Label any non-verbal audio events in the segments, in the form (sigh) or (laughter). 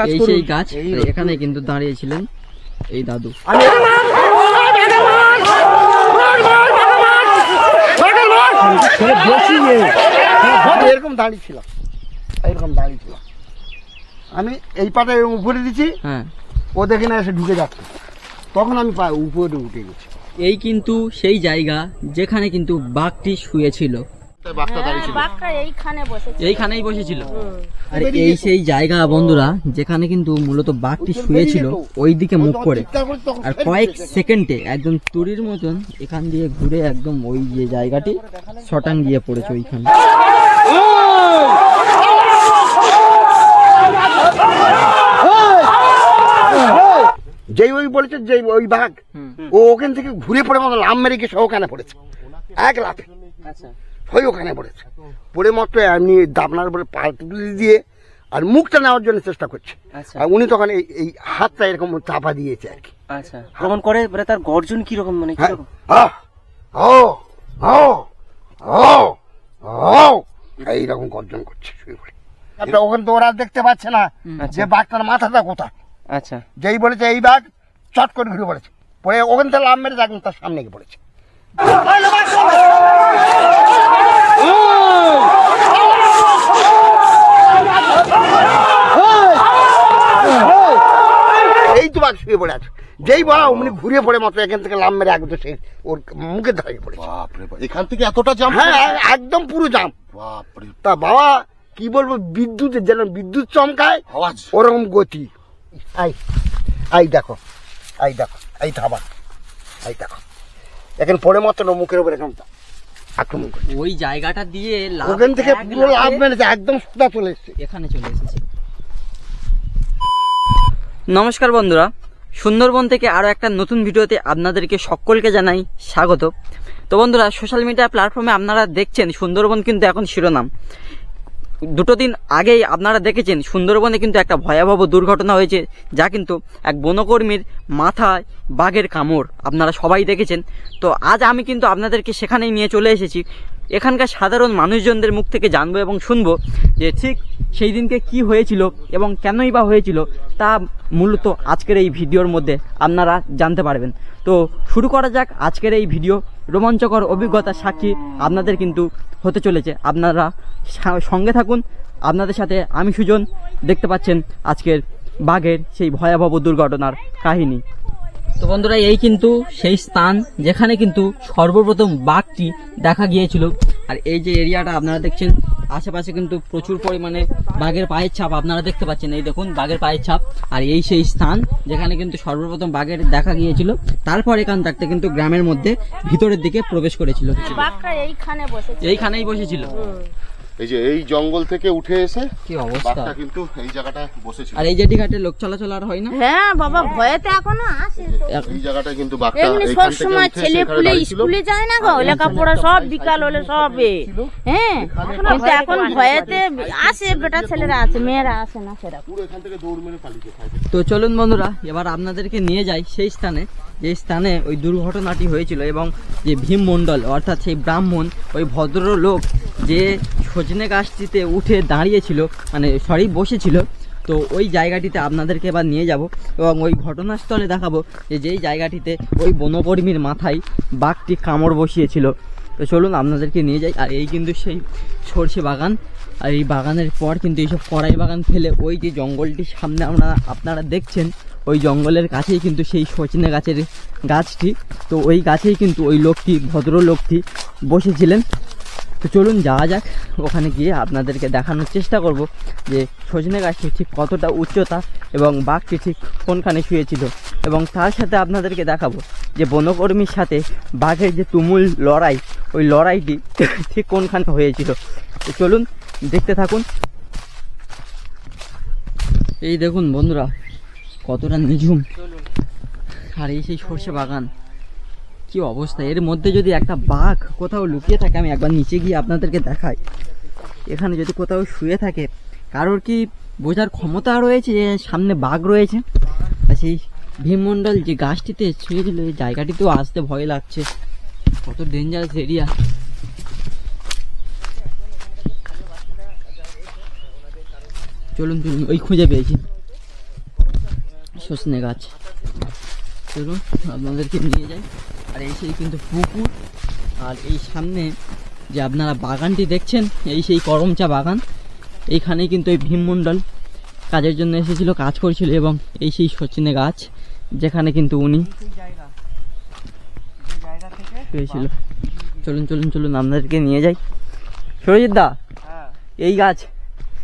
কাজ করুন। সেই গাছ এখানে কিন্তু দাঁড়িয়েছিলেন এই দাদু। এরকম দাঁড়িয়ে ছিলাম এরকম আমি এই পাটা এরকম উপরে দিচ্ছি হ্যাঁ। ও দেখে না এসে ঢুকে যাচ্ছে। তখন আমি পা উপরে উঠে গেছি। এই কিন্তু সেই জায়গা যেখানে কিন্তু বাঘটি শুয়েছিল। এইখানেই বসেছিল। আর এই সেই জায়গা বন্ধুরা যেখানে কিন্তু মূলত বাঘটি শুয়েছিল ওই দিকে মুখ করে। আর কয়েক সেকেন্ডে একদম তুরির মতন এখান দিয়ে ঘুরে একদম ওই যে জায়গাটি শটাং গিয়ে পড়েছে ওইখানে। যেই ওই বলেছে যেই ওই বাঘ ও ওখান থেকে ঘুরে পড়ে মতো লাম মেরে গেছে ওখানে পড়েছে। এক লাফে। ওই ওখানে পড়েছে। পড়ে মাত্র এমনি দাবনার উপরে পাল্টে দিয়ে আর মুখটা নেওয়ার জন্য চেষ্টা করছে। আচ্ছা। আর উনি তখন এই এই হাতটা এরকম চাপা দিয়েছে আর কি। আচ্ছা। ভ্রমণ করে মানে তার গর্জন কি রকম মানে হ্যাঁ। ও ও এইরকম গর্জন করছে শুয়ে পড়ে। ওখানে তো ওরা দেখতে পাচ্ছে না আচ্ছা। যে বাঘটার মাথাটা কোথায়। আচ্ছা। যেই বলেছে এই বাঘ চট করে ঘুরে পড়েছে। পরে ওখান থেকে লাভ মেরে একদম তার সামনে গিয়ে পড়েছে। এই তো বাঘ শুয়ে পড়ে আছে। যেই বলা অমনি ঘুরে পড়ে মাত্র এখান থেকে লাভ মেরে একদম সে ওর মুখে গিয়ে পড়েছে বাপরে বাপ এখান থেকে এতটা জাম হ্যাঁ একদম পুরো জাম বাপরে। তা বাবা কি বলব বিদ্যুতের যেন বিদ্যুৎ চমকায় আওয়াজ। ওরকম গতি। আই আই দেখো আই দেখো এই থাবা এই দেখো। এখন পরে মাত্র ওর মুখের উপর এখন আক্রমণ করে ওই জায়গাটা দিয়ে লাফ ওখান থেকে এক পুরো লাভ মেরেছে একদম সোজা চলে এসছে। এখানে চলে এসেছে। নমস্কার বন্ধুরা, সুন্দরবন থেকে আরও একটা নতুন ভিডিওতে আপনাদেরকে সকলকে জানাই স্বাগত। তো বন্ধুরা সোশ্যাল মিডিয়া প্ল্যাটফর্মে আপনারা দেখছেন সুন্দরবন কিন্তু এখন শিরোনাম। দুটো দিন আগেই আপনারা দেখেছেন সুন্দরবনে কিন্তু একটা ভয়াবহ দুর্ঘটনা হয়েছে, যা কিন্তু এক বনকর্মীর মাথায় বাঘের কামড়। আপনারা সবাই দেখেছেন। তো আজ আমি কিন্তু আপনাদেরকে সেখানেই নিয়ে চলে এসেছি। এখানকার সাধারণ মানুষজনদের মুখ থেকে জানব এবং শুনব যে ঠিক সেই দিনকে কি হয়েছিল এবং কেনই বা হয়েছিল তা মূলত আজকের এই ভিডিওর মধ্যে আপনারা জানতে পারবেন। তো শুরু করা যাক আজকের এই ভিডিও। রোমাঞ্চকর অভিজ্ঞতার সাক্ষী আপনাদের কিন্তু হতে চলেছে। আপনারা সঙ্গে থাকুন। আপনাদের সাথে আমি সুজন। দেখতে পাচ্ছেন আজকের বাঘের সেই ভয়াবহ দুর্ঘটনার কাহিনী। তো বন্ধুরা এই কিন্তু সেই স্থান যেখানে কিন্তু সর্বপ্রথম বাঘটি দেখা গিয়েছিল। আর এই যে এরিয়াটা আপনারা দেখছেন আশেপাশে কিন্তু প্রচুর পরিমাণে বাঘের পায়ের ছাপ আপনারা দেখতে পাচ্ছেন। এই দেখুন বাঘের পায়ের ছাপ। আর এই সেই স্থান যেখানে কিন্তু সর্বপ্রথম বাঘের দেখা গিয়েছিল তারপর এখান থাকতে কিন্তু গ্রামের মধ্যে ভিতরের দিকে প্রবেশ করেছিল। এইখানেই বসেছিল। এই যে এই জঙ্গল থেকে উঠে এসে কি অবস্থা? বাঘটা কিন্তু এই জায়গাটায় বসেছিল। আর এই ঘাটে লোক চলাচল আর হয় না? হ্যাঁ বাবা ভয়েতে এখনও আসে তো। এই জায়গাটায় কিন্তু বাঘটা এইখান সব সময় ছেলে পুলে স্কুলে যায় না গো? লেখাপড়া সব বিকাল হলে সব। হ্যাঁ কিন্তু এখন ভয়েতে আসে বেটা ছেলেরা আছে মেয়েরা আসে না সেরকম। পুরো এখান থেকে দৌড় মেরে পালিয়ে যায়। তো চলুন বন্ধুরা এবার আপনাদেরকে নিয়ে যাই সেই স্থানে। যে স্থানে ওই দুর্ঘটনাটি হয়েছিল এবং যে ভীম মণ্ডল, অর্থাৎ সেই ব্রাহ্মণ, ওই ভদ্রলোক যে সজনে গাছটিতে উঠে দাঁড়িয়েছিল মানে সরি বসেছিল, তো ওই জায়গাটিতে আপনাদেরকে এবার নিয়ে যাব এবং ওই ঘটনাস্থলে দেখাবো যে যেই জায়গাটিতে ওই বনকর্মীর মাথায় বাঘটি কামড় বসিয়েছিল। তো চলুন আপনাদেরকে নিয়ে যাই, আর এই কিন্তু সেই সর্ষে বাগান, আর এই বাগানের পর কিন্তু এইসব কড়াই বাগান ফেলে ওই যে জঙ্গলটির সামনে আমরা আপনারা দেখছেন। ওই জঙ্গলের কাছেই কিন্তু সেই সজনে গাছের গাছটি। তো ওই গাছেই কিন্তু ওই লোকটি ভদ্র লোকটি বসেছিলেন। তো চলুন যাওয়া যাক। ওখানে গিয়ে আপনাদেরকে দেখানোর চেষ্টা করব যে সজনে গাছটি ঠিক কতটা উচ্চতা এবং বাঘটি ঠিক কোনখানে শুয়েছিল। এবং তার সাথে আপনাদেরকে দেখাবো যে বনকর্মীর সাথে বাঘের যে তুমুল লড়াই, ওই লড়াইটি ঠিক কোনখানে হয়েছিল। তো চলুন দেখতে থাকুন। এই দেখুন বন্ধুরা কতটা নিঝুম। আর এই সেই সর্ষে বাগান, কি অবস্থা? এর মধ্যে যদি একটা বাঘ কোথাও লুকিয়ে থাকে, আমি একবার নিচে গিয়ে আপনাদেরকে দেখাই। এখানে যদি কোথাও শুয়ে থাকে, কারোর কি বোঝার ক্ষমতা রয়েছে যে সামনে বাঘ রয়েছে? আর সেই ভীমমণ্ডল যে গাছটিতে শুয়েছিল এই জায়গাটিতেও আসতে ভয় লাগছে। কত ডেঞ্জারাস এরিয়া চলুন চলুন, ওই খুঁজে পেয়েছি। সজনে গাছ। চলুন আপনাদেরকে নিয়ে যাই। আর এই সেই কিন্তু পুকুর। আর এই সামনে যে আপনারা বাগানটি দেখছেন এই সেই করমচা বাগান। এইখানেই কিন্তু এই ভীমমণ্ডল কাজের জন্য এসেছিল কাজ করছিল এবং এই সেই সচিনে গাছ যেখানে কিন্তু উনি শুয়েছিল চলুন চলুন চলুন আপনাদেরকে নিয়ে যাই। সরজিৎ দা এই গাছ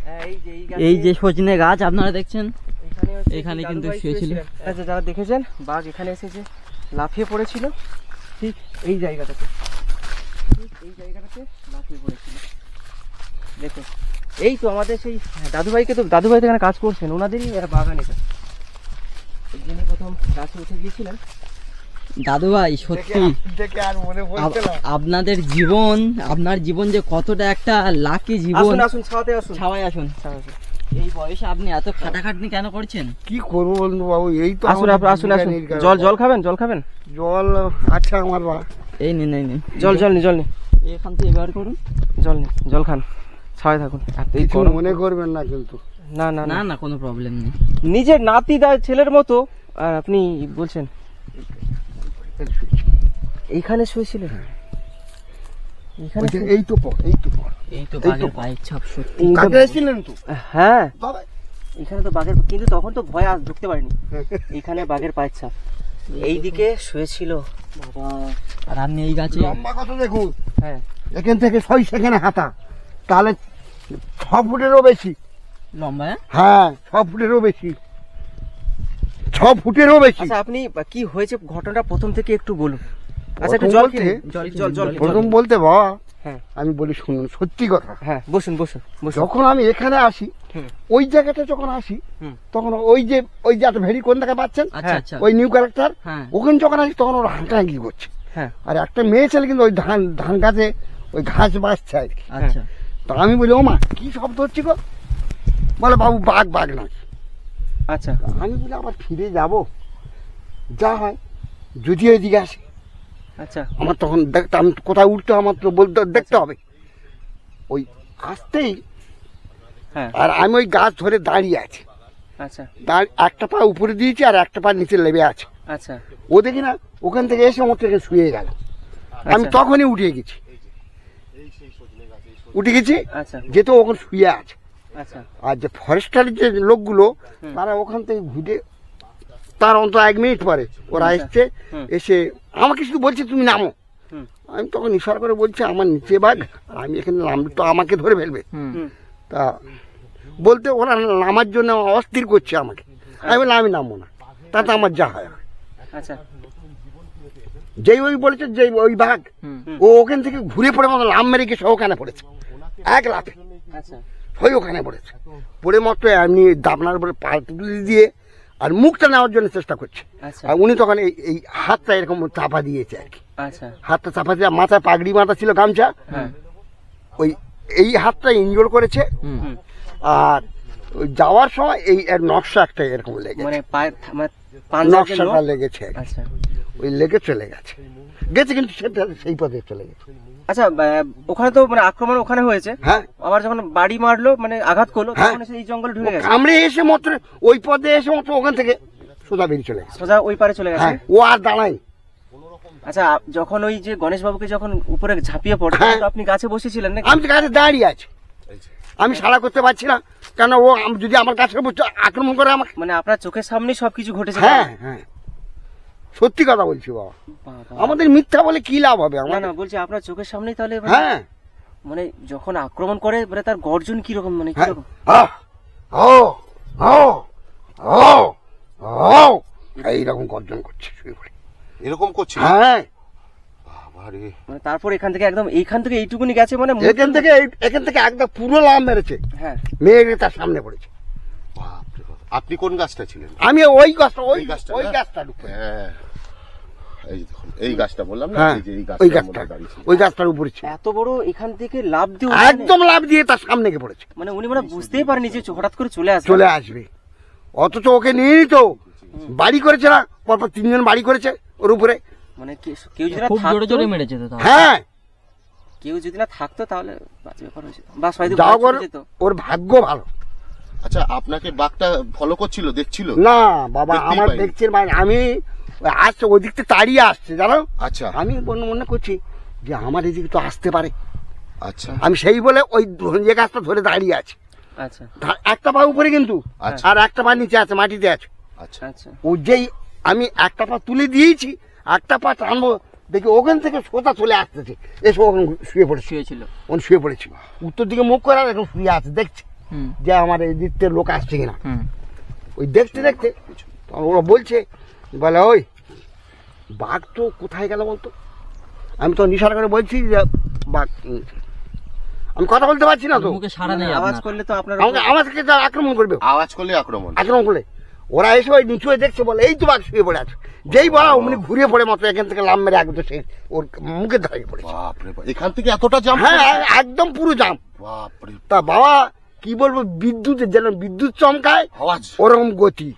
হ্যাঁ এই যে এই এই যে সজনে গাছ আপনারা দেখছেন এখানে কিন্তু শুয়েছিল। আচ্ছা যারা দেখেছেন বাঘ এখানে এসেছে লাফিয়ে পড়েছিল ঠিক এই জায়গাটাতে। ঠিক এই জায়গাটাতে লাফিয়ে পড়েছিল। দেখুন এই তো আমাদের সেই দাদুভাইকে তো দাদুভাই এখানে কাজ করছেন ওনাদেরই বাগান এটা যিনি প্রথম গাছে উঠে গিয়েছিলেন। দাদু ভাই সত্যি। দেখে আপনাদের জীবন আপনার জীবন যে কতটা একটা লাকি জীবন। আসুন আসুন ছাওয়াতে আসুন। ছাওয়াই আসুন। ছাওয়াতে আসুন। এই বয়সে আপনি এত খাটাখাটনি কেন করছেন? কি করব বন্ধু বাবু এই তো আসুন আপনি আসুন আসুন। জল জল খাবেন জল খাবেন? জল আছে আমার বা। এই নিন এই নিন। জল জল নি জল নি এখান থেকে বার করুন। জল নি জল খান। ছাওয়ায় থাকুন। এত এই কিছু মনে করবেন না কিন্তু। না না না। না কোনো প্রবলেম নেই। নিজের নাতি দা ছেলের মতো আর আপনি বলছেন। এইখানে শুয়েছিলেন? এই তো পর এই তো পর এই তো তো। বাঘের পায়ের ছাপ সত্যি। কাকে এসেছিলেন তো হ্যাঁ। বাবা এখানে তো বাঘের কিন্তু তখন তো ভয় আস ঢুকতে পারিনি। (laughs) এখানে বাঘের পায়ের ছাপ। এইদিকে শুয়েছিল। বাবা আর আপনি এই গাছে। লম্বা কত দেখুন। হ্যাঁ। এখান থেকে ছয় সেখানে হাতা তাহলে ছ ফুটেরও বেশি। লম্বা হ্যাঁ? হ্যাঁ ছ ফুটেরও বেশি। ছ ফুটেরও বেশি। আচ্ছা আপনি কি হয়েছে? ঘটনাটা প্রথম থেকে একটু বলুন। আচ্ছা একটু জল বলতে- খেয়ে জল জল জল প্রথম বলতে বাবা হ্যাঁ। আমি বলি শুনুন সত্যি কথা। হ্যাঁ বসুন বসুন যখন আমি এখানে আসি ওই জায়গাটা যখন আসি তখন ওই যে ওই যে একটা ভেরি কোন জায়গায় পাচ্ছেন? আচ্ছা হ্যাঁ, আচ্ছা। ওই নিউ ক্যারেক্টার হ্যাঁ। ওখানে যখন আসি তখন ওরা হাঁটাহাঁকি করছে। হ্যাঁ। আর একটা মেয়ে ছেলে কিন্তু ওই ধান ধান গাছে ওই ঘাস বাঁচছে আর কি। আচ্ছা। তো আমি বলি ও মা কি শব্দ হচ্ছে গো? বলে বাবু বাঘ বাঘ না আচ্ছা। আমি বলি আবার ফিরে যাব? যা হয় যদি ওইদিকে আসে। আচ্ছা। আমার তখন দেখতে আমি কোথায় উঠতে আমার তো বলতে দেখতে হবে। ওই আসতেই হ্যাঁ। আর আমি ওই গাছ ধরে দাঁড়িয়ে আছি। আচ্ছা। একটা পা উপরে দিয়েছি আর একটা পা নিচে লেবে আছে। আচ্ছা। ও দেখি না ওখান থেকে এসে আমার থেকে শুয়ে গেল। আমি আচ্ছা। তখনই উঠে গেছি। উঠে গেছি আচ্ছা। যেহেতু ওখানে শুয়ে আছে। আচ্ছা। আর যে ফরেস্টারের যে লোকগুলো তারা ওখান থেকে ঘুরে তার অন্তত এক মিনিট পরে ওরা আচ্ছা। এসছে এসে আমাকে শুধু বলছে তুমি নামো। আমি তখন ইশারা করে বলছি আমার নিচে বাঘ আমি এখানে নামলে তো আমাকে ধরে ফেলবে। তা বলতে ওরা নামার জন্য অস্থির করছে আমাকে। আমি বললাম আমি নামবো না। তাতে আমার যা হয়। হয়। আচ্ছা। যেই ওই বলেছে যেই ওই বাঘ ও ওখান থেকে ঘুরে পড়ে মতো লাম মেরে গেছে ওখানে পড়েছে। এক লাফে আচ্ছা। ওই ওখানে পড়েছে। পড়ে মতো এমনি দাবনার উপরে পা তুলে দিয়ে আর মুখটা নেওয়ার জন্য চেষ্টা করছে। আচ্ছা। আর উনি তখন এই এই হাতটা এরকম চাপা দিয়েছে আর কি। আচ্ছা। হাতটা চাপা দিয়ে মাথায় পাগড়ি মাথা ছিল গামছা। হ্যাঁ। ওই এই হাতটা ইনজোর করেছে। আর যাওয়ার সময় এই এর নকশা একটা এরকম লেগেছে। মানে মানে নকশাটা লেগেছে। আচ্ছা। ওই লেগে চলে গেছে। গেছে কিন্তু সেটা সেই পথে চলে গেছে। আচ্ছা ওখানে তো মানে আক্রমণ ওখানে হয়েছে। হ্যাঁ। আবার যখন বাড়ি মারলো মানে আঘাত করল হ্যাঁ। তখন এই জঙ্গলে ঢুকে গেছে। কামড়ে এসে মাত্র ওই পথে এসে মাত্র ওখান থেকে সোজা বেরিয়ে চলে গেছে। সোজা ওই পারে চলে গেছে? হ্যাঁ ও আর দাঁড়ায়নি আচ্ছা যখন ওই যে গণেশ বাবুকে যখন উপরে ঝাঁপিয়ে পড়ে হ্যাঁ। আপনি গাছে বসেছিলেন না আমি তো গাছে দাঁড়িয়ে আছি। আমি সাড়া করতে পারছি না কেন ও যদি আমার উপর আক্রমণ করে আমার মানে আপনার চোখের সামনেই সবকিছু ঘটেছে হ্যাঁ হ্যাঁ। সত্যি কথা বলছি বাবা। আমাদের মিথ্যা বলে কি লাভ হবে? না না বলছি আপনার চোখের সামনেই তাহলে মানে- হ্যাঁ। মানে যখন আক্রমণ করে মানে তার গর্জন কীরকম মানে হ্যাঁ। ও ও ও ও এইরকম গর্জন করছে এরকম করছিল হ্যাঁ। মানে তারপর এখান থেকে একদম এইখান থেকে এইটুকুনি গেছে মানে এখান থেকে এই- এখান থেকে একদম পুরো লাভ মেরেছে। হ্যাঁ। মেয়ে তার সামনে পড়েছে। আপনি কোন গাছটা ছিলেন? আমি ওই গাছটা ওই গাছটা ওই গাছটা ঢুকে হ্যাঁ। এই দেখুন এই গাছটা বললাম না হ্যাঁ এই যে এই ওই গাছটা মধ্যে দাঁড়িয়ে ছিল। ওই গাছটার উপরে ছিল। এত বড় এখান থেকে লাভ দিয়ে একদম লাভ দিয়ে তার সামনে গিয়ে পড়েছে। মানে উনি মানে বুঝতেই পারেনি যে হঠাৎ করে চলে আসবে। চলে আসবে। অথচ ওকে নিয়ে নিত বাড়ি করেছে না পরপর তিনজন বাড়ি করেছে ওর উপরে। মানে কেউ যদি না খুব জোরে থাকতো জোরে মেরেছে তো হ্যাঁ। কেউ যদি না থাকতো তাহলে বাজে ব্যাপার হয়তো যেত। ওর ভাগ্য ভালো। আচ্ছা আপনাকে বাঘটা ফলো করছিল দেখছিল? না বাবা আমার। দেখছে মানে আমি আসছে ওই দিক থেকে তাড়িয়ে আসছে জানো? আচ্ছা। আমি মনে মনে করছি যে আমার এদিকে তো আসতে পারে। আচ্ছা। আমি সেই বলে ওই যে গাছটা ধরে দাঁড়িয়ে আছি। আচ্ছা। একটা পা উপরে কিন্তু আচ্ছা। আর একটা পা নিচে আছে মাটিতে আছে। আচ্ছা। আচ্ছা। ও যেই আমি একটা পা তুলে দিয়েছি একটা পা টানবো দেখি ওখান থেকে সোজা চলে আসতেছে। এসে ওখানে শুয়ে পড়েছে। শুয়েছিল। ওখানে শুয়ে পড়েছি উত্তর দিকে মুখ করে আর এখন শুয়ে আছে দেখছে? যে আমার এই দিক লোক আসছে কিনা। ওই দেখতে দেখতে ওরা বলছে বলে ওই বাঘ তো কোথায় গেল বলতো? আমি তো নিশার করে বলছি যে বাঘ আমি কথা বলতে পারছি না তো। সারা নেই আওয়াজ করলে তো আপনার আমাকে আমাকে তো আক্রমণ করবে। আওয়াজ করলে আক্রমণ। আক্রমণ করলে। ওরা এসে ওই নিচু হয়ে দেখছে বলে এই তো বাঘ শুয়ে পড়ে আছে। যেই বলা অমনি ঘুরিয়ে পড়ে মাত্র এখান থেকে লাম মেরে একদম সে ওর মুখে দাঁড়িয়ে বাপরে এখান থেকে এতটা জাম হ্যাঁ একদম পুরো জাম বাপরে তা বাবা কি বলব বিদ্যুতের যেন বিদ্যুৎ চমকায় আওয়াজ। ওরকম গতি।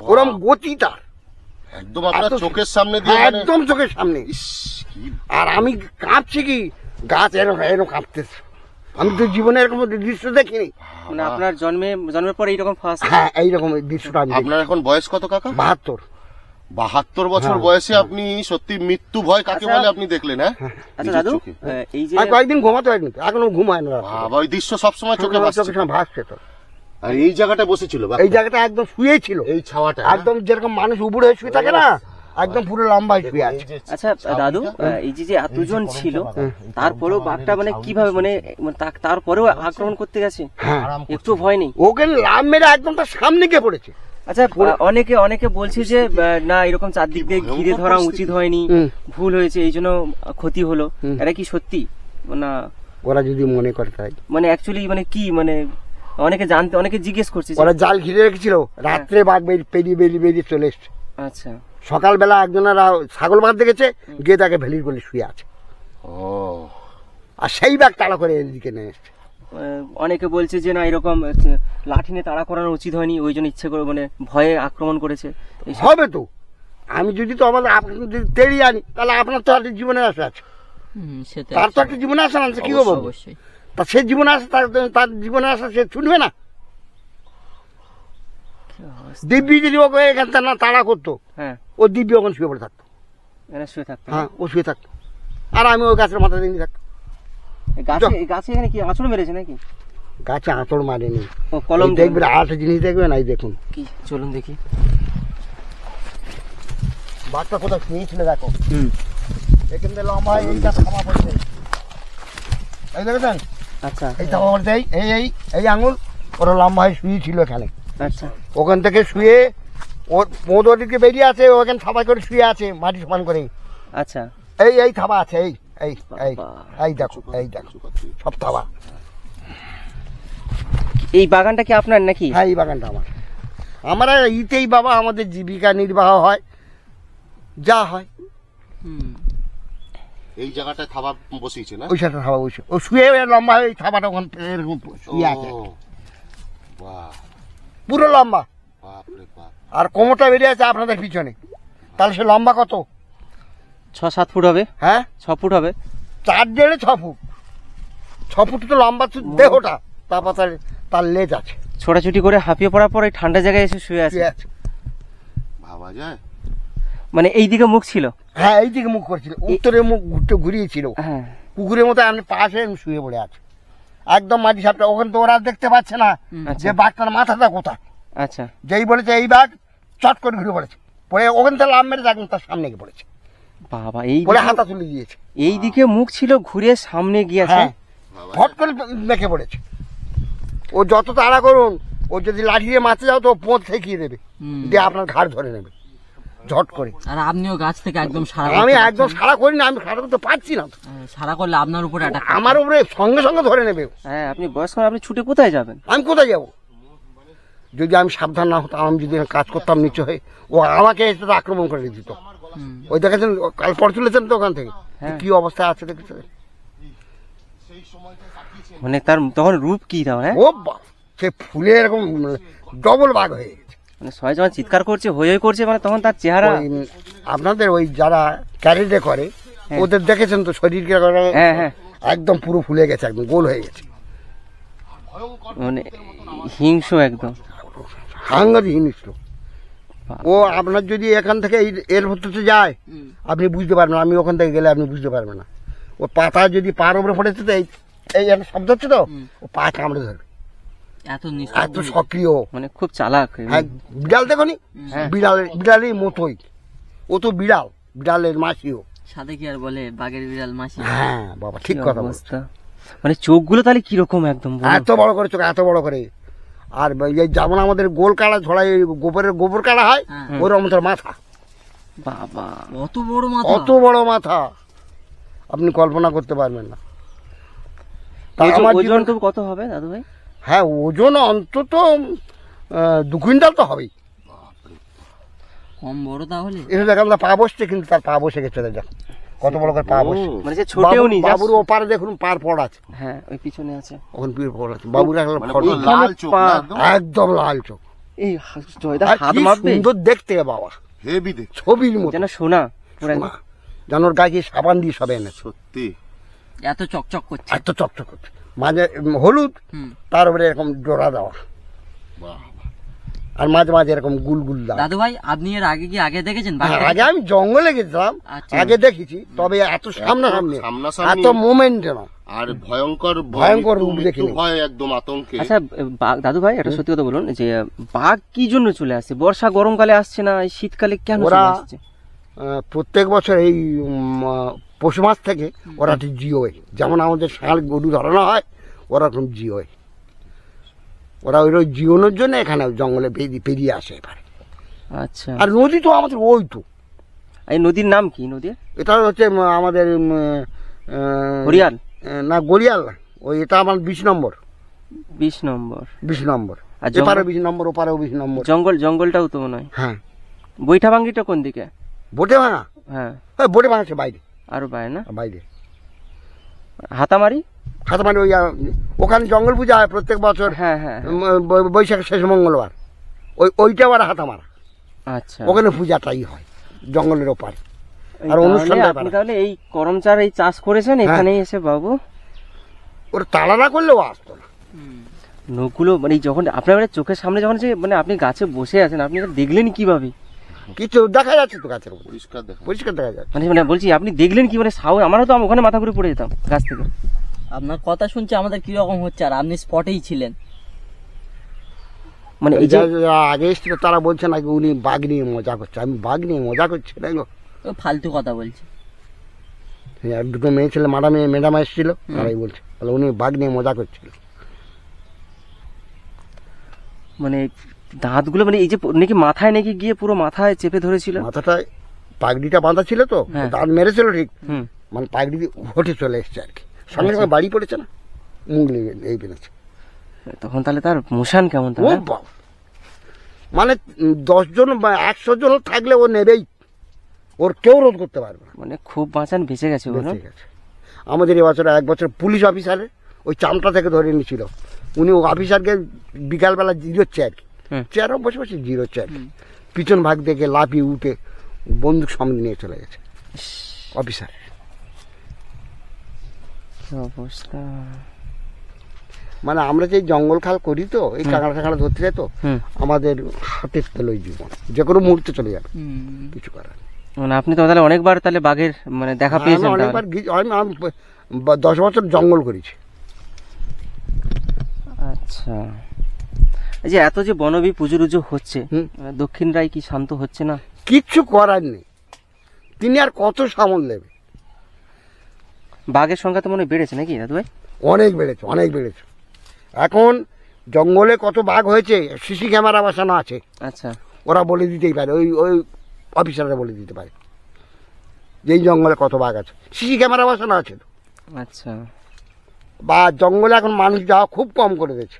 ওরকম গতি তার। একদম আপনার চোখের সামনে দিয়ে হ্যাঁ, মানে- একদম চোখের সামনে। ইস, কি আর আমি কাঁপছি কি? গাছ এরকম এরকম কাঁপতেছে। আমি তো জীবনে এরকম দৃশ্য দেখিনি। মানে আপনার জন্মে জন্মের পর এইরকম ফার্স্ট হ্যাঁ এইরকম দৃশ্যটা আমি দেখি। আপনার এখন বয়স কত কাকা? বাহাত্তর। বাহাত্তর বছর হ্যাঁ। বয়সে আপনি সত্যি মৃত্যু ভয় কাকে আচ্ছা। বলে আপনি দেখলেন হ্যাঁ? আচ্ছা নিজের দাদু চোখে। আহ, এই যে আর কয়েকদিন ঘুমাতে হয়নি তো, এখনও ঘুম হয় না রাত্রে। বাবা ওই দৃশ্য সবসময় চোখে ভাসছে। সামনে ভাসছে তো। আর এই জায়গাটা বসেছিল এই জায়গাটা একদম শুয়ে ছিল। এই ছাওয়াটা? একদম যেরকম মানুষ উবুড়ে শুয়ে থাকে না একদম পুরো লম্বা শুয়ে আছে। আচ্ছা দাদু এই যে যে এতজন ছিল তারপরেও বাঘটা মানে কীভাবে মানে মানে তারপরেও আক্রমণ করতে গেছে? হ্যাঁ। একটু ভয় নেই। ওকে লাভ মেরে একদম তার সামনে গিয়ে পড়েছে। আচ্ছা অনেকে অনেকে বলছে যে না এরকম চারদিক দিয়ে ঘিরে ধরা উচিত হয়নি ভুল হয়েছে এই জন্য ক্ষতি হলো। এটা কি সত্যি? না। ওরা যদি মনে করে তাই। মানে অ্যাকচুয়ালি মানে কি মানে অনেকে জানতে অনেকে জিজ্ঞেস করছে ওরা জাল ঘিরে রেখেছিল। রাত্রে বাঘ বেরিয়ে পেরিয়ে বেরিয়ে বেরিয়ে চলে এসছে। আচ্ছা। সকালবেলা একজনেরা ছাগল বাঁধতে গেছে গিয়ে তাকে ভেলির গলি শুয়ে আছে। ও। আর সেই ব্যাগ তাড়া করে এদিকে নিয়ে এসছে। অনেকে বলছে যে না এরকম লাঠি নিয়ে তাড়া করানো উচিত হয়নি ওই জন্য ইচ্ছে করে মানে ভয়ে আক্রমণ করেছে। হবে তো। আমি যদি তো আমাদের আপনাকে যদি তেড়িয়ে আনি তাহলে আপনার তো একটা জীবনে আসা আছে। তার তো একটা জীবনে আসা আছে কি করব অবশ্যই। তা সে জীবনে আসা তার তার জীবনে আসা সে ছুটবে না। দিব্যি যদি ওকে এখান থেকে না তাড়া করতো হ্যাঁ। ও দিব্যি ওখানে শুয়ে পড়ে থাকতো। শুয়ে থাকতো? হ্যাঁ ও শুয়ে থাকতো। আর আমি ওই গাছের মাথা দিয়ে থাকতো এই গাছে এই গাছে এখানে কি আঁচড় মেরেছে নাকি? গাছে আঁতড় মারেনি। ও কলম এই দেখবেন আরেকটা জিনিস দেখবেন এই দেখুন। কি? চলুন দেখি। বাচ্চা কোথাও শুয়েছিল দেখো। হুম। এখান থেকে লম্বা হয়ে এইটা থামা পড়ছে এই দেখেছেন? আচ্ছা। এই এই এই এই আঙুল ওরা লম্বা হয়ে শুয়েছিল এখানে আচ্ছা। ওখান থেকে শুয়ে মোদ ওদিকে বেরিয়ে আছে ওখানে থাবা করে শুয়ে আছে মাটি সমান করে। আচ্ছা। এই এই থাবা আছে এই এই এই এই দেখো এই দেখো সব থাবা এই বাগানটা কি আপনার নাকি? হ্যাঁ এই বাগানটা আমার। আমরা ইতেই বাবা আমাদের জীবিকা নির্বাহ হয়। যা হয়। হুম। এই জায়গাটায় থাবা বসিয়েছে না? ওই সাথে থাবা বসে ও শুয়ে লম্বা এই থাবাটা ওখানে এরকম শুয়ে আছে। বাহ। পুরো লম্বা। আর কোমরটা বেরিয়ে আছে আপনাদের পিছনে। তাহলে সে লম্বা কত? ছ সাত ফুট হবে। হ্যাঁ? ছ ফুট হবে। চার দেড়ে ছ ফুট। ছ ফুট তো লম্বা দেহটা। তারপর তার তার লেজ আছে। ছোটাছুটি করে হাঁপিয়ে পড়ার পর এই ঠান্ডা জায়গায় এসে শুয়ে আছে। ভাবা যায়? মানে এই দিকে মুখ ছিল? হ্যাঁ এইদিকে মুখ করছিল। উত্তরে মুখ ঘুরতে ঘুরিয়েছিল। হ্যাঁ। পুকুরের মতো আমি পাশে শুয়ে পড়ে আছে। একদম মাটি সাপটা ওখানে তো ওরা দেখতে পাচ্ছে না যে বাঘটার মাথাটা কোথায়। আচ্ছা। যেই বলেছে এই বাঘ চট করে ঘুরে পড়েছে। পরে ওখান থেকে লাভ মেরে দেখুন তার সামনে গিয়ে পড়েছে। বাবা এই দিকে- হাতা তুলে দিয়েছে এই দিকে মুখ ছিল ঘুরে সামনে গিয়েছে হ্যাঁ। হট করে দেখে পড়েছে। ও যত তাড়া করুন ও যদি লাঠি দিয়ে মারতে যাও তো ও পোঁত ঠেকিয়ে দেবে। দিয়ে আপনার ঘাড় ধরে নেবে। ঝট করে। আর আপনিও গাছ থেকে একদম সারা আমি একদম সারা করি না আমি সারা করতে পারছি না হ্যাঁ, সারা করলে আপনার উপরে অ্যাটাক আমার উপরে সঙ্গে সঙ্গে ধরে নেবে। হ্যাঁ আপনি বয়স্ক আপনি ছুটে কোথায় যাবেন? আমি কোথায় যাব? যদি আমি সাবধান না হতাম আমি যদি কাজ করতাম নিচে হয়ে ও আমাকে এসে তো আক্রমণ করে দিত। ওই দেখেছেন কাল পর তুলেছেন তো ওখান থেকে? হ্যাঁ। কি অবস্থায় আছে দেখেছেন? মানে তার তখন রূপ কি তাও হ্যাঁ? ও বাপ সে ফুলে এরকম ডবল বাঘ হয়ে। মানে সবাই যখন চিৎকার করছে হয়ে হয়ে করছে মানে তখন তার চেহারা ওই আপনাদের ওই যারা ক্যারেটে করে হ্যাঁ। ওদের দেখেছেন তো শরীর কীরকম হ্যাঁ হ্যাঁ। একদম পুরো ফুলে গেছে একদম গোল হয়ে গেছে। মানে হিংস্র একদম। সাংঘাতিক হিংস্র। ও আপনার যদি এখান থেকে এই- এর ভেতরে যায় আপনি বুঝতে পারবেন না। আমি ওখান থেকে গেলে আপনি বুঝতে পারবেন না। ও পাতা যদি পার উপরে পড়েছে তো এই এই একটা শব্দ হচ্ছে তো? ও পা কামড়ে ধরবে। এত এত সক্রিয়। মানে খুব চালাক হ্যাঁ বিড়াল দেখো নি? হ্যাঁ। বিড়ালের বিড়ালের মতোই। ও তো বিড়াল বিড়ালের মাসিও। সাথে কি আর বলে বাঘের বিড়াল মাসি? হ্যাঁ বাবা ঠিক কথা বলছো। মানে চোখগুলো তাহলে কীরকম একদম এত বড় করে চোখ এত বড় করে। আর এই যেমন আমাদের গোল কাড়া ঝোড়ায় এই গোবরের গোবর কাড়া হয় হ্যাঁ। ওরকম তোর মাথা। বাবা। অত বড় মাথা? অত বড় মাথা। আপনি কল্পনা করতে পারবেন না। ওজন- কত হবে দাদু ভাই হ্যাঁ ওজন অন্তত দু কুইন্টাল তো হবেই। কম বড় তাহলে? এসে দেখলাম না পা বসছে কিন্তু তার পা বসে গেছে দেখ। কত বড় করে পা বসছে মানে ছোটেও নি বাবুর ওপারে দেখুন পার পড় আছে। হ্যাঁ ওই পিছনে আছে। ওখানে পির পড় আছে। বাবুর একটা মানে লাল চোখ একদম? একদম লাল চোখ। এই জয়দা হাত কি মাপবে? সুন্দর দেখতে বাবা। হেভি দেখ ছবির মতো। যেন সোনা একদম। যেন গায়ে সাবান দিয়ে সবে এনেছে। সত্যি। এত চকচক করছে। এত চকচক করছে। মাঝে হলুদ। তার উপরে এরকম জোড়া দেওয়া আর মাঝে মাঝে এরকম গুল গুল দেওয়া দাদু ভাই আপনি এর আগে কি আগে দেখেছেন হ্যাঁ, আগে আমি জঙ্গলে গেছিলাম আচ্ছা। আগে দেখেছি তবে এত সামনাসামনি। এত মোমেন্ট না আর ভয়ঙ্কর ভয়ঙ্কর রূপ। ভয় একদম আতঙ্কে আচ্ছা বাঘ দাদু ভাই একটা সত্যি কথা বলুন যে বাঘ কি জন্য চলে আসছে বর্ষা গরমকালে আসছে না এই শীতকালে কেন চলে ওরা- আসছে প্রত্যেক বছর এই পৌষ মাস থেকে ওরা ঠিক জিওয় যেমন আমাদের শাল গরু ধরানো হয় ওরকম জিওয় ওরা ওই জিওনোর জন্য এখানে জঙ্গলে পেরিয়ে পেরিয়ে আসে এবারে। আচ্ছা। আর নদী তো আমাদের ওই তো। এই নদীর নাম কি নদী এটা হচ্ছে আমাদের আহ, না গড়িয়াল না। ওই এটা আমার বিশ নম্বর। বিশ নম্বর। বিশ নম্বর। আর এপারে বিশ নম্বর ওপারেও বিশ নম্বর। জঙ্গল জঙ্গলটাও তো মনে হয়। হ্যাঁ। বৈঠা ভাঙ্গিটা কোন দিকে? বোটে ভাঙা? হ্যাঁ। হ্যাঁ বোটে ভাঙাচ্ছে বাইরে। আরও বাইরে না? বাইরে। হাতামারি? হাতে মানে ওই ওখানে জঙ্গল পূজা হয় প্রত্যেক বছর। হ্যাঁ হ্যাঁ হ্যাঁ। উম, বৈ- বৈশাখের শেষ মঙ্গলবার। ওই ওইটা আবার হাতামারা। আচ্ছা। ওখানে পূজাটাই হয় জঙ্গলের ওপারে। আর তাহলে অনুষ্ঠানটা আপনি তাহলে এই করমচার এই চাষ করেছেন? হ্যাঁ। এখানেই এসে বাবু? ওর তাড়া না করলেও আসতো না। নখগুলো মানে যখন আপনার মানে চোখের সামনে যখন যে মানে আপনি গাছে বসে আছেন আপনি দেখলেন কীভাবে? কিছু দেখা যাচ্ছে তো গাছের পরিষ্কার দেখা পরিষ্কার দেখা যাচ্ছে। মানে মানে বলছি আপনি দেখলেন কি? মানে সাহস আমারও তো ওখানে মাথা ঘুরে পড়ে যেতাম গাছ থেকে। আপনার কথা শুনছে আমাদের কি রকম হচ্ছে? আর আপনি স্পটেই ছিলেন। মানে এই যে আগে এসেছিল তারা বলছে নাকি উনি বাঘ নিয়ে মজা করছে। আমি বাঘ নিয়ে মজা করছি তাই গো ও ফালতু কথা বলছে। আর দুটো মেয়ে ছেলে ম্যাডাম ম্যাডাম এসেছিল তারাই বলছে। তাহলে উনি বাঘ নিয়ে মজা করছিল। মানে দাঁতগুলো মানে এই যে নাকি মাথায় নাকি গিয়ে পুরো মাথায় চেপে ধরেছিল? মাথাটায় পাগড়িটা বাঁধা ছিল তো হ্যাঁ। দাঁত মেরেছিল ঠিক। মানে পাগড়ি উঠে চলে এসছে আর কি। সঙ্গে সঙ্গে বাড়ি পড়েছে না? মুখ লেগে এই পেরেছে। তখন তাহলে তার মোশান কেমন তাহলে? মানে দশজন বা একশো জন থাকলে ও নেবেই। ওর কেউ রোধ করতে পারবে না। মানে খুব বাঁচান বেঁচে গেছে বেঁচে গেছে। আমাদের এবছর এক বছর পুলিশ অফিসারের ওই চামটা থেকে ধরে নিয়েছিল। উনি ও অফিসারকে বিকালবেলা দিয়ে জিরোচ্ছে আর কি। চেয়ারও বসে বসে জিরো আর কি পিছন ভাগ থেকে লাফিয়ে উঠে বন্দুক সামনে নিয়ে চলে গেছে। অফিসার। অবস্থা? মানে আমরা যে জঙ্গল খাল করি তো এই কাঁকড়া টাকড়া ধরতে যাই তো আমাদের হাতের তেল ওই জীবন। যে কোনো মুহূর্তে চলে যাবে। কিছু করার মানে আপনি তো তাহলে অনেকবার তাহলে বাঘের মানে দেখা পেয়েছেন অনেকবার আমি দশ বছর জঙ্গল করেছি। আচ্ছা। এই যে এত যে বনবী পুজো রুজো হচ্ছে দক্ষিণ রায় কি শান্ত হচ্ছে না? কিচ্ছু করার নেই। তিনি আর কত সামল নেবে? বাঘের সংখ্যা তো মনে বেড়েছে নাকি দাদু ভাই? অনেক বেড়েছে অনেক বেড়েছে। এখন জঙ্গলে কত বাঘ হয়েছে সিসি ক্যামেরা বসানো আছে। আচ্ছা। ওরা বলে দিতেই পারে ওই ওই অফিসাররা বলে দিতে পারে যে জঙ্গলে কত বাঘ আছে। সিসি ক্যামেরা বসানো আছে তো। আচ্ছা। বা জঙ্গলে এখন মানুষ যাওয়া খুব কম করে দিয়েছে।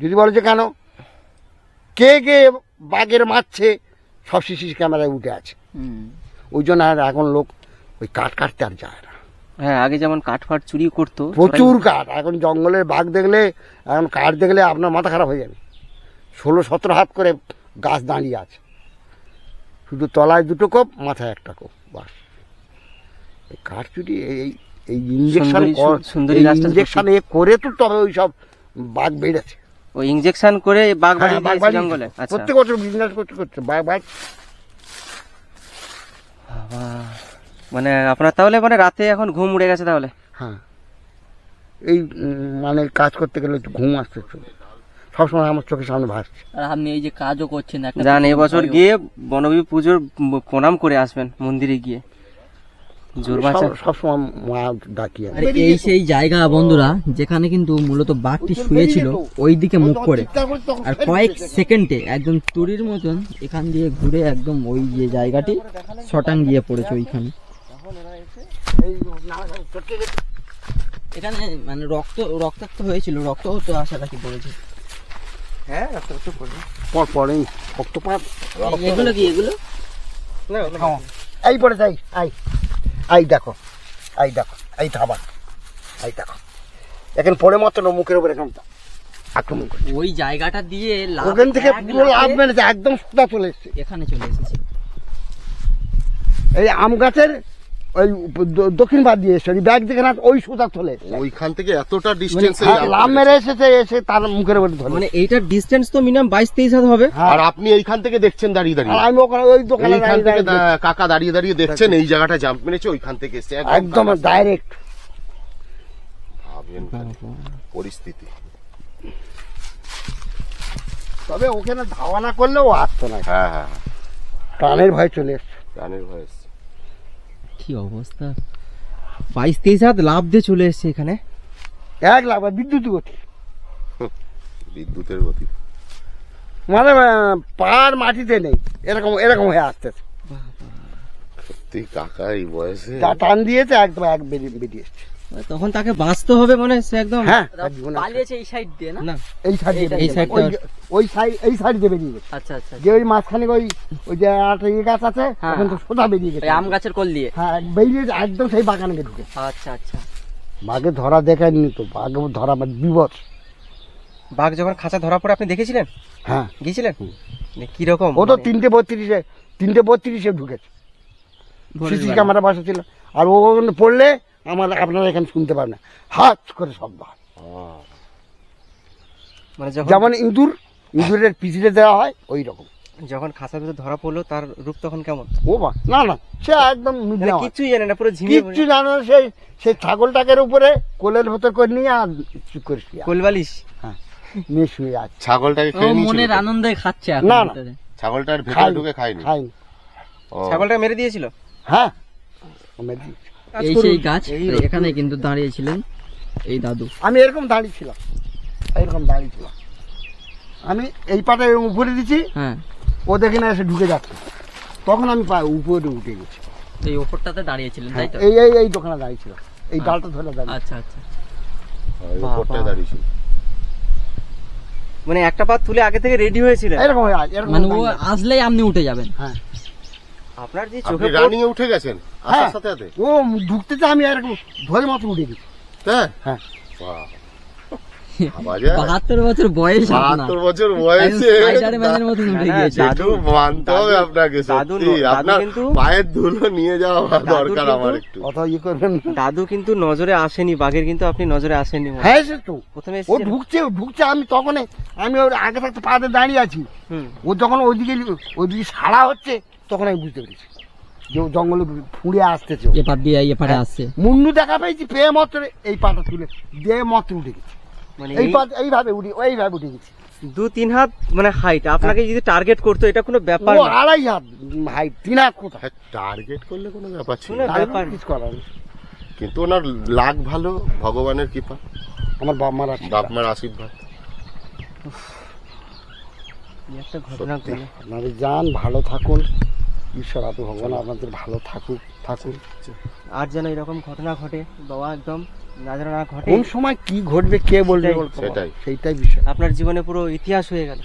যদি বলে যে কেন? কে কে বাঘের মারছে সব সিসি ক্যামেরায় উঠে আছে। ওই জন্য আর এখন লোক ওই কাঠ কাটতে আর যায় না। হ্যাঁ আগে যেমন কাঠ ফাট চুরি করতো প্রচুর কাঠ। এখন জঙ্গলের বাঘ দেখলে এখন কাঠ দেখলে আপনার মাথা খারাপ হয়ে যাবে। ষোলো সতেরো হাত করে গাছ দাঁড়িয়ে আছে। শুধু তলায় দুটো কোপ মাথায় একটা কোপ বাস। এই কাঠ চুরি এই এই ইঞ্জেকশন ইঞ্জেকশন এ করে তো তবে ওই সব বাঘ বেড়েছে। ওই ইনজেকশন করে বাঘ বাড়ি হ্যাঁ, দিয়েছে জঙ্গলে। আচ্ছা। প্রত্যেক বছর বিজনেস করতে করতে বাঘ বাঘ। মানে আপনার তাহলে মানে রাতে এখন ঘুম উড়ে গেছে তাহলে? হ্যাঁ। এই মানে কাজ করতে গেলে একটু ঘুম আসতে সবসময় আমার চোখের সামনে ভাসছে। আর আপনি এই যে কাজও করছেন একটা যান এবছর গিয়ে বনবী পুজোর প্রণাম করে আসবেন মন্দিরে গিয়ে। সবসময় মা ডাকি এই সেই জায়গা বন্ধুরা যেখানে কিন্তু মূলত বাঘটি শুয়েছিল ওই দিকে মুখ করে। আর কয়েক সেকেন্ডে একদম তুরির মতন এখান দিয়ে ঘুরে একদম ওই যে জায়গাটি শটাং গিয়ে পড়েছে ওইখানে। এখানে মানে রক্ত রক্তাক্ত হয়েছিল রক্ত তো আশাটা কি পড়েছে। হ্যাঁ রাস্তা একটু পর পরে রক্তপাত এগুলো কি এগুলো। এই পরে যাই আই আই দেখো আই দেখো এই তো আবার এই দেখো। এখন পরে মাত্র না মুখের উপরে এখন আক্রমণ করে ওই জায়গাটা দিয়ে ওখান থেকে পুরো লাভ মেরেছে একদম সোজা চলে এসছে। এখানে চলে এসেছে। এই আম গাছের ওই দক্ষিণ ভাগ দিয়ে এসছে ওই ব্যাগ দেখে না ওই সোজা চলে ওইখান থেকে এতটা ডিস্টেন্সে হ্যাঁ, লাভ মেরে এসেছে এসে তার মুখের উপরে ধরে। মানে এইটার ডিস্টেন্স তো মিনিমাম বাইশ তেইশ হাত হবে। আর আপনি এইখান থেকে দেখছেন দাঁড়িয়ে দাঁড়িয়ে। আমি ওখানে ওই দোকানে এইখান থেকে কাকা দাঁড়িয়ে দাঁড়িয়ে দেখছেন এই জায়গাটা জাম্প মেরেছে ওইখান থেকে এসছে একদম ডাইরেক্ট ভাবেন পরিস্থিতি। তবে ওখানে ধাওয়া না করলেও আসতো না। হ্যাঁ হ্যাঁ হ্যাঁ, প্রাণের ভয় চলে এসছে। প্রাণের ভয় এসছে। কি অবস্থা? বাইশ তেইশ হাত লাভ দিয়ে চলে এসছে এখানে। এক লাভ বিদ্যুৎ গতি। বিদ্যুতের গতি। মানে পার মাটিতে নেই। এরকম এরকম হয়ে আসতেছে সত্যি কাকা এই বয়সে? টান দিয়েছে একদম এক বেরিয়ে বেরিয়ে এসছে। তখন তাকে বাঁচতে হবে মনে হচ্ছে একদম হ্যাঁ। পালিয়েছে এই সাইড দিয়ে না? না। এই সাইড এই ওই সাইড এই সাইড দিয়ে বেরিয়ে গেছে। আচ্ছা আচ্ছা যে ওই মাঝখানে ওই ওই যে ইয়ে গাছ আছে হ্যাঁ। তো সোজা বেরিয়ে গেছে। আম গাছের কোল দিয়ে? হ্যাঁ বেরিয়ে একদম সেই বাগানে গিয়ে ঢুকে আচ্ছা আচ্ছা। বাঘে ধরা দেখায়নি তো বাঘে ধরা মানে বাঘ যখন খাঁচা ধরা পড়ে আপনি দেখেছিলেন? হ্যাঁ। গিয়েছিলেন? কি রকম ও তো তিনটে বত্রিশে তিনটে বত্রিশে ঢুকেছে। সিসি ক্যামেরা বসা ছিল আর ও পড়লে আমার আপনারা এখানে শুনতে পাবেন না। হাত করে শব্দ হয়। মানে যেমন ইঁদুর ইঁদুরের পিছিয়ে দেওয়া হয় ওই রকম যখন খাঁচার ভিতরে ধরা পড়ল তার রূপ তখন কেমন? ও বা না না সে একদম মানে কিচ্ছুই জানে না পুরো ঝিমিয়ে কিচ্ছু জানে না সেই সেই ছাগলটাকের উপরে কোলের ভেতর করে নিয়ে আর চুপ করে শুয়ে আছে। কোলবালিশ? নিয়ে শুয়ে আছে। ছাগলটাকে খেয়ে নিয়েছিল মনের আনন্দে খাচ্ছে এখন না, না। ছাগলটার ভেতরে ঢুকে খায়নি? খায়নি। ছাগলটা মেরে দিয়েছিল? হ্যাঁ। আমি দি- এই সেই গাছ এখানে কিন্তু দাঁড়িয়েছিলেন এই দাদু। আমি এরকম দাঁড়িয়ে ছিলাম এরকম দাঁড়িয়ে ছিলাম আমি এই পাটা এরকম উপরে দিচ্ছি হ্যাঁ। ও দেখে না এসে ঢুকে যাচ্ছে। তখন আমি পা উপরে উঠে গেছি। এই ওপরটাতে দাঁড়িয়েছিলেন তাই তো? এই এই এই দোকানে দাঁড়িয়েছিল এই ডালটা ধরে দাঁড়িয়ে। আচ্ছা আচ্ছা। ওই উপরটায় দাঁড়িয়েছিল মানে একটা পা তুলে আগে থেকে রেডি হয়েছিল এরকম এরকম মানে ও আসলেই আপনি উঠে যাবেন। হ্যাঁ। আপনার যে চোখে রানিং উঠে গেছেন হ্যাঁ। আসার সাথে সাথে? ও ঢুকতেছে আমি এরকম ধরে মাত্র উঠে গেছি হ্যাঁ? হ্যাঁ। বাহ। বাহাত্তর বছর বয়স বাহাত্তর বছর বয়সে। স্পাইডারম্যানের মতন উঠে না, গিয়েছে। দাদু- মানতে হবে আপনাকে দাদু সত্যি। ন- দাদু আপনার কিন্তু- পায়ের ধুলো নিয়ে যাওয়া দরকার আমার একটু। কথা ইয়ে করবেন দাদু কিন্তু নজরে আসেনি বাঘের কিন্তু আপনি নজরে আসেনি হ্যাঁ সে তো। প্রথমে ও ঢুকছে ঢুকছে আমি তখন আমি ওর আগে থাকতে পাতে দাঁড়িয়ে আছি। ও যখন ওইদিকে ওইদিকে সারা হচ্ছে তখন আমি বুঝতে পেরেছি। যে জঙ্গলে ফুঁড়ে আসতেছে ও। এপার দিয়ে এপারে আসছে। মুন্ডু দেখা পেয়েছি পেয়ে মাত্র এই পাটা তুলে দিয়ে মাত্র উঠে গেছি। মানে এই এই পা এইভাবে উঠে এইভাবে উঠে গেছি। দু তিন হাত মানে হাইট আপনাকে যদি টার্গেট করতো এটা কোনো ব্যাপার ও না। আড়াই হাত হাই তিন হাত কোথায়? টার্গেট করলে কোনো ব্যাপার ছিল না। ব্যাপার কিছু করার কিন্তু ওনার লাগ ভালো ভগবানের কৃপা। আমার বাপ মারা বাপ মার আশীর্বাদ একটা ঘটনা। আপনাদের যান ভালো থাকুন। ঈশ্বর আপনি ভগবান আপনাদের ভালো থাকুক থাকুন আর যেন এরকম ঘটনা ঘটে বাবা একদম না যেন না ঘটে। কোন সময় কি ঘটবে কে বলবে সেটাই। সেইটাই বিষয়। আপনার জীবনে পুরো ইতিহাস হয়ে গেল।